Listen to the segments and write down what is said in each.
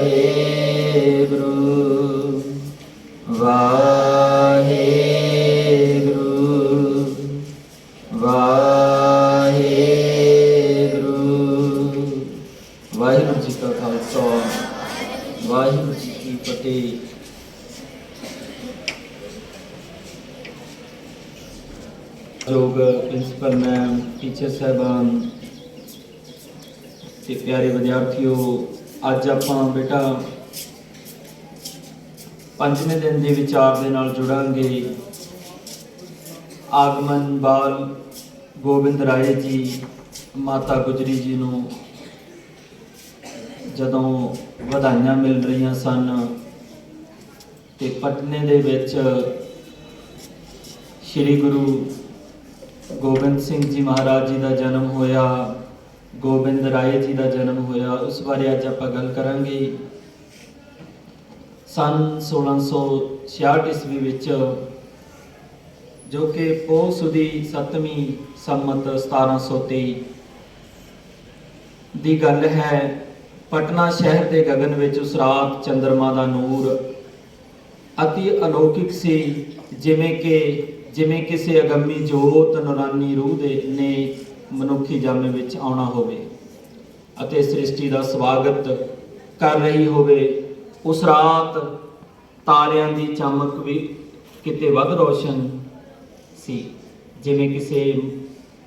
ਵਾਹਿਗੁਰੂ ਵਾਹਿਗੁਰੂ ਵਾਹਿਗੁਰੂ। ਵਾਹਿਗੁਰੂ ਜੀ ਕਾ ਖਾਲਸਾ, ਵਾਹਿਗੁਰੂ ਜੀ ਕੀ ਫਤਿਹ। ਯੋਗ principal ma'am, teacher ਸਾਹਿਬਾਨ ਤੇ ਪਿਆਰੇ ਵਿਦਿਆਰਥੀਓ ਅੱਜ ਆਪਾਂ ਬੇਟਾ ਪੰਜਵੇਂ ਦਿਨ ਦੇ ਵਿਚਾਰ ਦੇ ਨਾਲ ਜੁੜਾਂਗੇ। ਆਗਮਨ ਬਾਲ ਗੋਬਿੰਦ ਰਾਏ ਜੀ, ਮਾਤਾ ਗੁਜਰੀ ਜੀ ਨੂੰ ਜਦੋਂ ਵਧਾਈਆਂ ਮਿਲ ਰਹੀਆਂ ਸਨ ਤੇ ਪਟਨੇ ਦੇ ਵਿੱਚ ਸ੍ਰੀ ਗੁਰੂ ਗੋਬਿੰਦ ਸਿੰਘ ਜੀ ਮਹਾਰਾਜ ਜੀ ਦਾ ਜਨਮ ਹੋਇਆ। ਗੋਬਿੰਦ ਰਾਏ ਜੀ ਦਾ ਜਨਮ ਹੋਇਆ, ਉਸ ਬਾਰੇ ਅੱਜ ਆਪਾਂ ਗੱਲ ਕਰਾਂਗੇ। ਸਨ 1666 ਈਸਵੀ ਵਿੱਚ, ਜੋ ਕਿ ਪੋਹ ਸੁਦੀ 7ਵੀਂ ਸੰਮਤ 1723 ਦੀ ਗੱਲ ਹੈ, ਪਟਨਾ ਸ਼ਹਿਰ ਦੇ ਗਗਨ ਵਿੱਚ ਉਸ ਰਾਤ ਚੰ드ਰਮਾ ਦਾ ਨੂਰ ਅਤੀ ਅਲੌਕਿਕ ਸੀ, ਜਿਵੇਂ ਕਿ, ਜਿਵੇਂ ਕਿਸੇ ਅਗੰਮੀ ਜੋਤ ਨੂਰਾਨੀ ਰੂਹ ਦੇ ਨੇ ਮਨੁੱਖੀ ਜਨਮ ਵਿੱਚ ਆਉਣਾ ਹੋਵੇ ਅਤੇ ਸ੍ਰਿਸ਼ਟੀ ਦਾ ਸਵਾਗਤ ਕਰ ਰਹੀ ਹੋਵੇ, ਉਸ ਰਾਤ ਤਾਰਿਆਂ ਦੀ ਚਮਕ ਵੀ ਕਿਤੇ ਵੱਧ ਰੋਸ਼ਨ ਸੀ। ਜਿਵੇਂ ਕਿਸੇ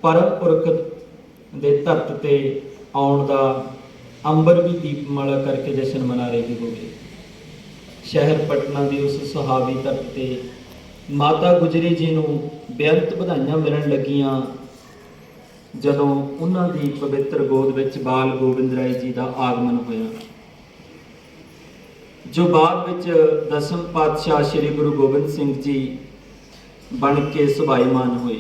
ਪਰਮ ਪੁਰਖ ਦੇ ਧਰਤ ਤੇ ਆਉਣ ਦਾ ਅੰਬਰ ਵੀ ਦੀਪਮਾਲਾ ਕਰਕੇ ਜਸ਼ਨ ਮਨਾ ਰਹੀ ਹੋਵੇ। ਸ਼ਹਿਰ ਪਟਨਾ ਦੀ ਉਸ ਸੁਹਾਵੀ ਧਰਤ ਤੇ ਮਾਤਾ ਗੁਜਰੀ ਜੀ ਨੂੰ ਬੇਅੰਤ ਵਧਾਈਆਂ ਮਿਲਣ ਲੱਗੀਆਂ। ਜਦੋਂ ਉਹਨਾਂ ਦੀ ਪਵਿੱਤਰ ਗੋਦ ਵਿੱਚ ਬਾਲ ਗੋਬਿੰਦ ਰਾਏ ਜੀ ਦਾ ਆਗਮਨ ਹੋਇਆ, ਜੋ ਬਾਅਦ ਵਿੱਚ ਦਸਮ ਪਾਤਸ਼ਾਹ ਸ੍ਰੀ ਗੁਰੂ ਗੋਬਿੰਦ ਸਿੰਘ ਜੀ ਬਣ ਕੇ ਸੁਭਾਈਮਾਨ ਹੋਏ।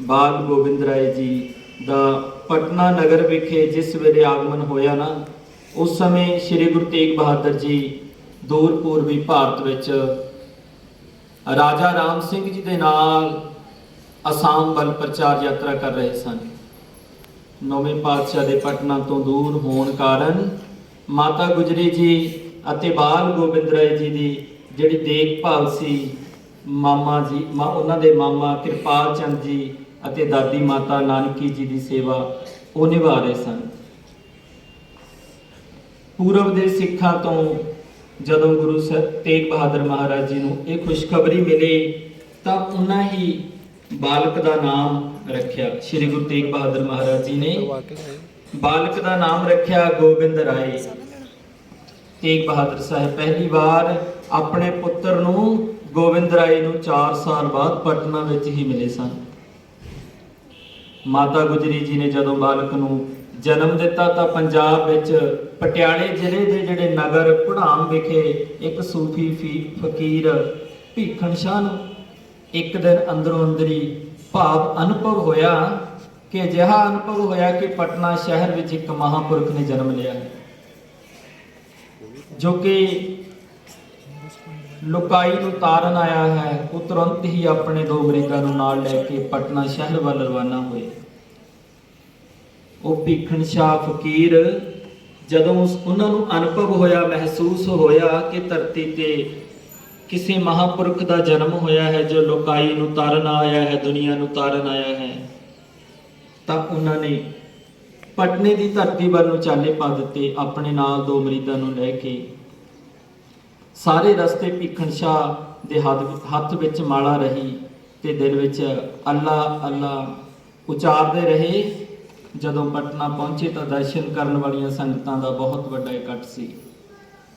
ਬਾਲ ਗੋਬਿੰਦ ਰਾਏ ਜੀ ਦਾ ਪਟਨਾ ਨਗਰ ਵਿਖੇ ਜਿਸ ਵੇਲੇ ਆਗਮਨ ਹੋਇਆ ਨਾ, ਉਸ ਸਮੇਂ ਸ੍ਰੀ ਗੁਰੂ ਤੇਗ ਬਹਾਦਰ ਜੀ ਦੂਰ ਪੂਰਬੀ ਭਾਰਤ ਵਿੱਚ ਰਾਜਾ ਰਾਮ ਸਿੰਘ ਜੀ ਦੇ ਨਾਲ ਅਸਾਮ ਵੱਲ ਪ੍ਰਚਾਰ ਯਾਤਰਾ ਕਰ ਰਹੇ ਸਨ। ਨੌਵੇਂ ਪਾਤਸ਼ਾਹ ਦੇ ਪਟਨਾ ਤੋਂ ਦੂਰ ਹੋਣ ਕਾਰਨ ਮਾਤਾ ਗੁਜਰੀ ਜੀ ਅਤੇ ਬਾਲ ਗੋਬਿੰਦ ਰਾਏ ਜੀ ਦੀ ਜਿਹੜੀ ਦੇਖਭਾਲ ਸੀ, ਮਾਮਾ ਜੀ ਉਹਨਾਂ ਦੇ ਮਾਮਾ ਕਿਰਪਾਲ ਚੰਦ ਜੀ ਅਤੇ ਦਾਦੀ ਮਾਤਾ ਨਾਨਕੀ ਜੀ ਦੀ ਸੇਵਾ ਉਹ ਨਿਭਾ ਰਹੇ ਸਨ। ਪੂਰਬ ਦੇ ਸਿੱਖਾਂ ਤੋਂ ਜਦੋਂ ਗੁਰੂ ਸਾਹਿਬ ਤੇਗ ਬਹਾਦਰ ਮਹਾਰਾਜ ਜੀ ਨੂੰ ਇਹ ਖੁਸ਼ਖਬਰੀ ਮਿਲੀ ਤਾਂ ਉਹਨਾਂ ਹੀ ਬਾਲਕ ਦਾ ਨਾਮ ਰੱਖਿਆ। ਸ੍ਰੀ ਗੁਰੂ ਤੇਗ ਬਹਾਦਰ ਮਹਾਰਾਜ ਜੀ ਨੇ। ਬਾਲਕ ਦਾ ਨਾਮ ਰੱਖਿਆ ਗੋਬਿੰਦ ਰਾਏ। ਤੇਗ ਬਹਾਦਰ ਸਾਹਿਬ ਪਹਿਲੀ ਵਾਰ ਆਪਣੇ ਪੁੱਤਰ ਨੂੰ ਗੋਬਿੰਦ ਰਾਏ ਨੂੰ 4 ਸਾਲ ਬਾਅਦ ਪਟਨਾ ਵਿੱਚ ਹੀ ਮਿਲੇ ਸਨ। ਮਾਤਾ ਗੁਜਰੀ ਜੀ ਨੇ ਜਦੋਂ ਬਾਲਕ ਨੂੰ ਜਨਮ ਦਿੱਤਾ ਤਾਂ ਪੰਜਾਬ ਵਿੱਚ ਪਟਿਆਲੇ ਜ਼ਿਲ੍ਹੇ ਦੇ ਜਿਹੜੇ ਨਗਰ ਪੜਾਮ ਵਿਖੇ ਇੱਕ ਸੂਫੀ ਫਕੀਰ ਭੀਖਣ ਸ਼ਾਹ ਨੂੰ ਇੱਕ ਦਿਨ ਅੰਦਰੋਂ ਅੰਦਰੀ ਭਾਵ ਅਨੁਭਵ ਹੋਇਆ ਕਿ ਅਜਿਹਾ ਅਨੁਭਵ ਹੋਇਆ ਕਿ ਪਟਨਾ ਸ਼ਹਿਰ ਵਿੱਚ ਇੱਕ ਮਹਾਪੁਰਖ ਨੇ ਜਨਮ ਲਿਆ। ਜੋ ਕਿ ਲੁਕਾਈ ਨੂੰ ਤਾਰਨ ਆਇਆ ਹੈ, ਉਹ ਤੁਰੰਤ ਹੀ ਆਪਣੇ ਦੋ ਮਰੀਜ਼ਾਂ ਨੂੰ ਨਾਲ ਲੈ ਕੇ ਪਟਨਾ ਸ਼ਹਿਰ ਵੱਲ ਰਵਾਨਾ ਹੋਏ। ਉਹ ਭੀਖਣ ਸ਼ਾਹ ਫਕੀਰ, ਜਦੋਂ ਉਸ ਉਹਨਾਂ ਨੂੰ ਅਨੁਭਵ ਹੋਇਆ, ਮਹਿਸੂਸ ਹੋਇਆ ਕਿ ਧਰਤੀ ਤੇ ਕਿਸੇ ਮਹਾਪੁਰਖ ਦਾ ਜਨਮ ਹੋਇਆ ਹੈ, ਜੋ ਲੋਕਾਈ ਨੂੰ ਤਾਰਨ ਆਇਆ ਹੈ, ਦੁਨੀਆ ਨੂੰ ਤਾਰਨ ਆਇਆ ਹੈ, ਤਾਂ ਉਹਨਾਂ ਨੇ ਪਟਨੇ ਦੀ ਧਰਤੀ ਵੱਲ ਨੂੰ ਚਾਲੇ ਪਾ ਦਿੱਤੇ, ਆਪਣੇ ਨਾਲ ਦੋ ਮਰੀਦਾਂ ਨੂੰ ਲੈ ਕੇ। ਸਾਰੇ ਰਸਤੇ ਭੀਖਣ ਸ਼ਾਹ ਦੇ ਹੱਥ ਹੱਥ ਵਿੱਚ ਮਾਲਾ ਰਹੀ ਤੇ ਦਿਲ ਵਿੱਚ ਅੱਲਾ ਅੱਲਾ ਉਚਾਰਦੇ ਰਹੇ। ਜਦੋਂ ਪਟਨਾ ਪਹੁੰਚੇ ਤਾਂ ਦਰਸ਼ਨ ਕਰਨ ਵਾਲੀਆਂ ਸੰਗਤਾਂ ਦਾ ਬਹੁਤ ਵੱਡਾ ਇਕੱਠ ਸੀ।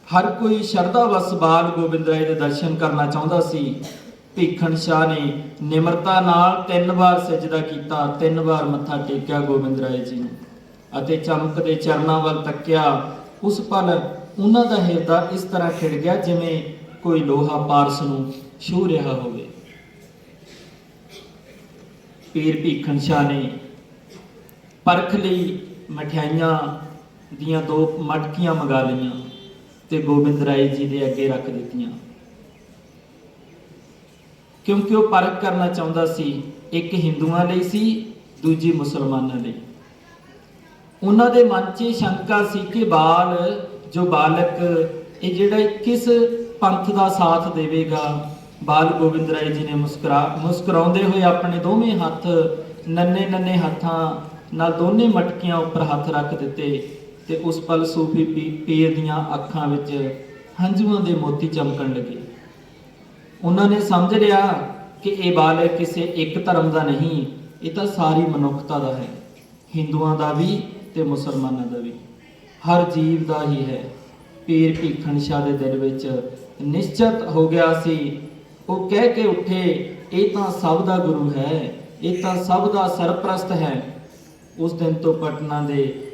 ਹਰ ਕੋਈ ਸ਼ਰਧਾ ਵਸ ਬਾਲ ਗੋਬਿੰਦ ਰਾਏ ਦੇ ਦਰਸ਼ਨ ਕਰਨਾ ਚਾਹੁੰਦਾ ਸੀ। ਭੀਖਣ ਸ਼ਾਹ ਨੇ ਨਿਮਰਤਾ ਨਾਲ ਤਿੰਨ ਵਾਰ ਸਜਦਾ ਕੀਤਾ, ਤਿੰਨ ਵਾਰ ਮੱਥਾ ਟੇਕਿਆ ਗੋਬਿੰਦ ਰਾਏ ਜੀ ਨੂੰ ਅਤੇ ਚਮਕਦੇ ਚਰਨਾਂ ਵੱਲ ਤੱਕਿਆ। ਉਸ ਪਲ ਉਹਨਾਂ ਦਾ ਹਿਰਦਾ ਇਸ ਤਰ੍ਹਾਂ ਖਿੜ ਗਿਆ ਜਿਵੇਂ ਕੋਈ ਲੋਹਾ ਪਾਰਸ ਨੂੰ ਛੂ ਰਿਹਾ ਹੋਵੇ। ਪੀਰ ਭੀਖਣ ਸ਼ਾਹ ਨੇ ਪਰਖ ਲਈ ਮਠਿਆਈਆਂ ਦੀਆਂ ਦੋ ਮਟਕੀਆਂ ਮੰਗਾ ਲਈਆਂ। ਤੇ ਗੋਬਿੰਦ ਰਾਏ ਜੀ ਦੇ ਅੱਗੇ ਰੱਖ ਦਿੱਤੀਆਂ। ਕਿਉਂਕਿ ਉਹ ਪਰਖ ਕਰਨਾ ਚਾਹੁੰਦਾ ਸੀ, ਇੱਕ ਹਿੰਦੂਆਂ ਲਈ ਸੀ, ਦੂਜੀ ਮੁਸਲਮਾਨਾਂ ਲਈ। ਉਹਨਾਂ ਦੇ ਮਨ 'ਚ ਸ਼ੰਕਾ ਸੀ ਕਿ ਬਾਲ, ਜੋ ਬਾਲਕ, ਇਹ ਜਿਹੜਾ ਕਿਸ ਪੰਥ ਦਾ ਸਾਥ ਦੇਵੇਗਾ? ਬਾਲ ਗੋਬਿੰਦ ਰਾਏ ਜੀ ਨੇ ਮੁਸਕਰਾ, ਮੁਸਕਰਾਉਂਦੇ ਹੋਏ ਆਪਣੇ ਦੋਵੇਂ ਹੱਥ ਨੰਨੇ ਨੰਨੇ ਹੱਥਾਂ ਨਾਲ ਦੋਨੇ ਮਟਕੀਆਂ ਉੱਪਰ ਹੱਥ ਰੱਖ ਦਿੱਤੇ। ਤੇ ਉਸ ਪਲ ਸੂਫੀ ਪੀ- ਪੀਰ ਦੀਆਂ ਅੱਖਾਂ ਵਿੱਚ ਹੰਝੂਆਂ ਦੇ ਮੋਤੀ ਚਮਕਣ ਲੱਗੇ। ਉਹਨਾਂ ਨੇ ਸਮਝ ਲਿਆ ਕਿ ਇਹ ਬਾਲਕ ਕਿਸੇ ਇੱਕ ਧਰਮ ਦਾ ਨਹੀਂ, ਇਹ ਤਾਂ ਸਾਰੀ ਮਨੁੱਖਤਾ ਦਾ ਹੈ, ਹਿੰਦੂਆਂ ਦਾ ਵੀ ਤੇ ਮੁਸਲਮਾਨਾਂ ਦਾ ਵੀ। ਹਰ ਜੀਵ ਦਾ ਹੀ ਹੈ। ਪੀਰ ਭੀਖਣ ਸ਼ਾਹ ਦੇ ਦਿਲ ਵਿੱਚ ਨਿਸ਼ਚਿਤ ਹੋ ਗਿਆ ਸੀ, ਉਹ ਕਹਿ ਕੇ ਉੱਠੇ, ਇਹ ਤਾਂ ਸਭ ਦਾ ਗੁਰੂ ਹੈ, ਇਹ ਤਾਂ ਸਭ ਦਾ ਸਰਪ੍ਰਸਤ ਹੈ। ਉਸ ਦਿਨ ਤੋਂ ਪਟਨਾ ਦੇ